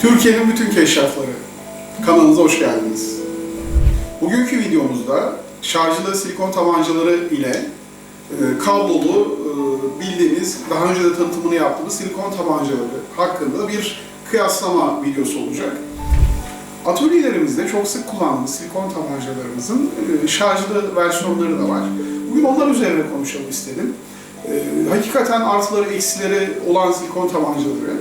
Türkiye'nin bütün keşrafları. Kanalımıza hoş geldiniz. Bugünkü videomuzda şarjlı silikon tabancaları ile e, kablolu e, daha önce de tanıtımını yaptığımız silikon tabancaları hakkında bir kıyaslama videosu olacak. Atölyelerimizde çok sık kullandığımız silikon tabancalarımızın e, şarjlı versiyonları da var. Bugün onlar üzerine konuşalım istedim. E, hakikaten artıları eksileri olan silikon tabancaları,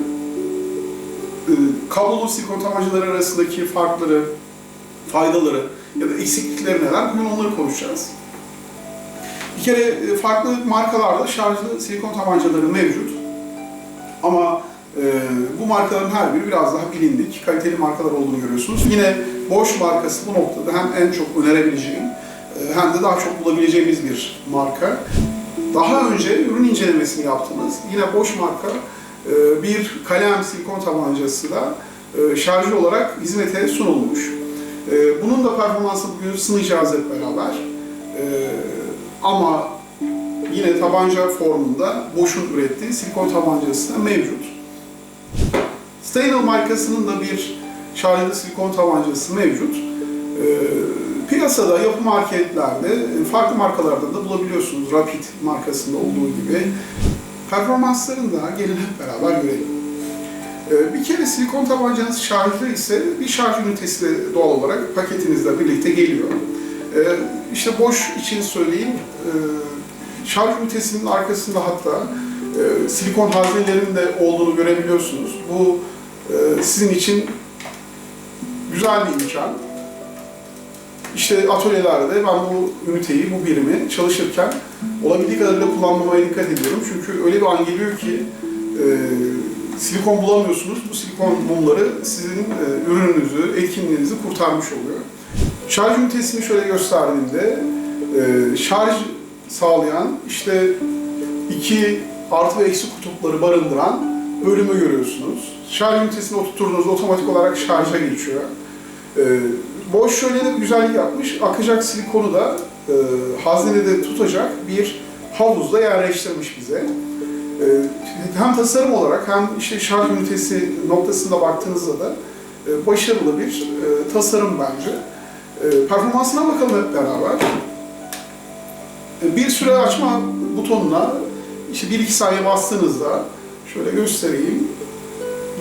kablolu silikon tabancaları arasındaki farkları, faydaları ya da eksiklikleri neler? Bugün onları konuşacağız. Bir kere e, farklı markalarda şarjlı silikon tabancaları mevcut. Ama e, bu markaların her biri biraz daha bilindik, kaliteli markalar olduğunu görüyorsunuz. Yine Bosch markası bu noktada hem en çok önerebileceğim e, hem de daha çok bulabileceğimiz bir marka. Daha önce ürün incelemesini yaptığımız yine Bosch marka e, bir kalem silikon tabancası da e, şarjı olarak hizmete sunulmuş. E, Bunun da performansını bugün sınayacağız hep beraber. E, Ama yine tabanca formunda Bosch'un ürettiği silikon tabancası da mevcut. Steinel markasının da bir şarjlı silikon tabancası mevcut. Piyasada, yapı marketlerde, farklı markalarda da bulabiliyorsunuz. Rapid markasında olduğu gibi. Performanslarını da gelin hep beraber görelim. Ee, Bir kere silikon tabancanız şarjlı ise bir şarj ünitesi de doğal olarak paketinizle birlikte geliyor. Ee, İşte boş için söyleyeyim, e, şarj ünitesinin arkasında hatta e, silikon haznelerinin de olduğunu görebiliyorsunuz. Bu e, sizin için güzel bir imkan. İşte atölyelerde ben bu üniteyi, bu birimi çalışırken olabildiği kadarıyla kullanmamaya dikkat ediyorum. Çünkü öyle bir an geliyor ki e, silikon bulamıyorsunuz. Bu silikon mumları sizin e, ürününüzü, etkinliğinizi kurtarmış oluyor. Şarj ünitesini şöyle gösterdiğimde e, şarj sağlayan işte iki artı ve eksi kutupları barındıran bölümü görüyorsunuz. Şarj ünitesini oturttuğunuzda otomatik olarak şarja geçiyor. E, Boş şöyle de bir güzellik yapmış. Akacak silikonu da e, haznede tutacak bir havuzda yerleştirmiş bize. E, hem tasarım olarak hem işte şarj ünitesi noktasında baktığınızda da e, başarılı bir e, tasarım bence. E, performansına bakalım hep beraber. E, bir süre açma butonuna işte 1-2 saniye bastığınızda şöyle göstereyim.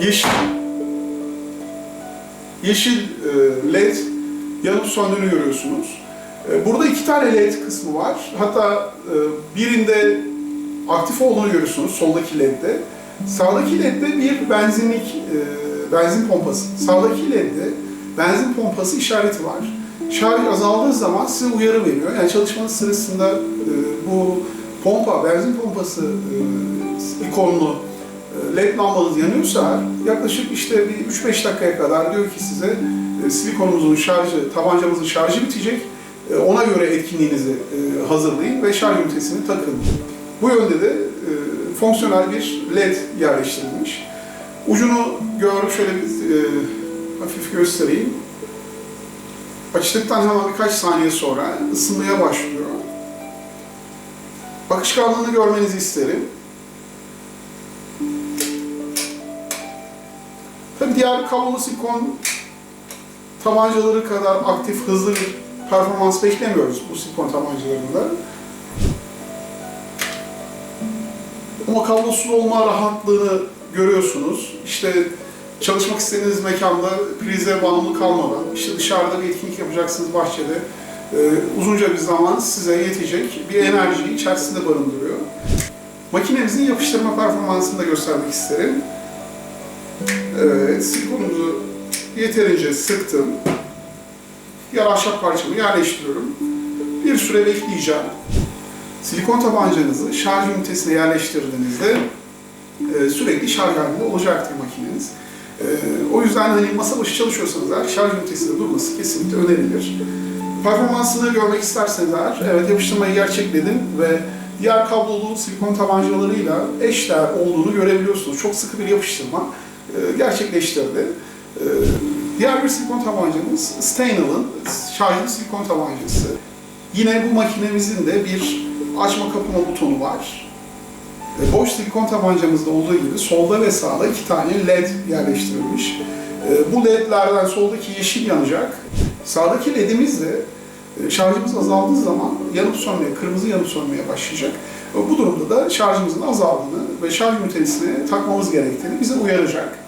Yeşil yeşil e, led yanıp söndüğünü görüyorsunuz. E, Burada iki tane led kısmı var. Hatta e, birinde aktif olduğunu görüyorsunuz soldaki ledde. Sağdaki ledde bir benzinlik, benzin pompası. Sağdaki ledde benzin pompası işareti var. Şarj azaldığı zaman size uyarı veriyor. Yani çalışmanız sırasında bu pompa, benzin pompası e, led lambanız yanıyorsa yaklaşık işte bir 3-5 dakikaya kadar diyor ki size e, silikonumuzun şarjı, tabancamızın şarjı bitecek. E, Ona göre etkinliğinizi e, hazırlayın ve şarj ünitesini takın. Bu yönde de e, fonksiyonel bir led yerleştirilmiş. Ucunu gör, şöyle bir e, hafif göstereyim. Açtıktan hemen birkaç saniye sonra ısınmaya başlıyor. Bakışkanlığını görmenizi isterim. Tabii diğer kablolu silikon tabancaları kadar aktif, hızlı bir performans beklemiyoruz bu silikon tabancalarında. Ama kablosuz olma rahatlığını görüyorsunuz. İşte çalışmak istediğiniz mekanda prize bağımlı kalmadan, işte dışarıda bir etkinlik yapacaksınız bahçede, e, uzunca bir zaman size yetecek bir enerjiyi içerisinde barındırıyor. Makinemizin yapıştırma performansını da göstermek isterim. Evet, yeterince sıktım. Diğer parçamı yerleştiriyorum. Bir süre bekleyeceğim. Silikon tabancanızı şarj ünitesine yerleştirdiğinizde e, sürekli şarj halinde olacaktır makineniz. E, o yüzden hani masa başı çalışıyorsanız eğer şarj ünitesinde durması kesinlikle önerilir. Performansını görmek isterseniz eğer, evet yapıştırmayı gerçekledim ve diğer kablolu silikon tabancalarıyla eşdeğer olduğunu görebiliyorsunuz. Çok sıkı bir yapıştırma e, gerçekleştirdi. E, Diğer bir silikon tabancamız Steinel'ın şarjlı silikon tabancası. Yine bu makinemizin de bir açma kapama butonu var. E, boş silikon tabancamızda olduğu gibi solda ve sağda iki tane led yerleştirilmiş. E, bu ledlerden soldaki yeşil yanacak. Sağdaki ledimiz de şarjımız azaldığı zaman yanıp sönmeye, kırmızı yanıp sönmeye başlayacak. Bu durumda da şarjımızın azaldığını ve şarj ünitesine takmamız gerektiğini bize uyaracak.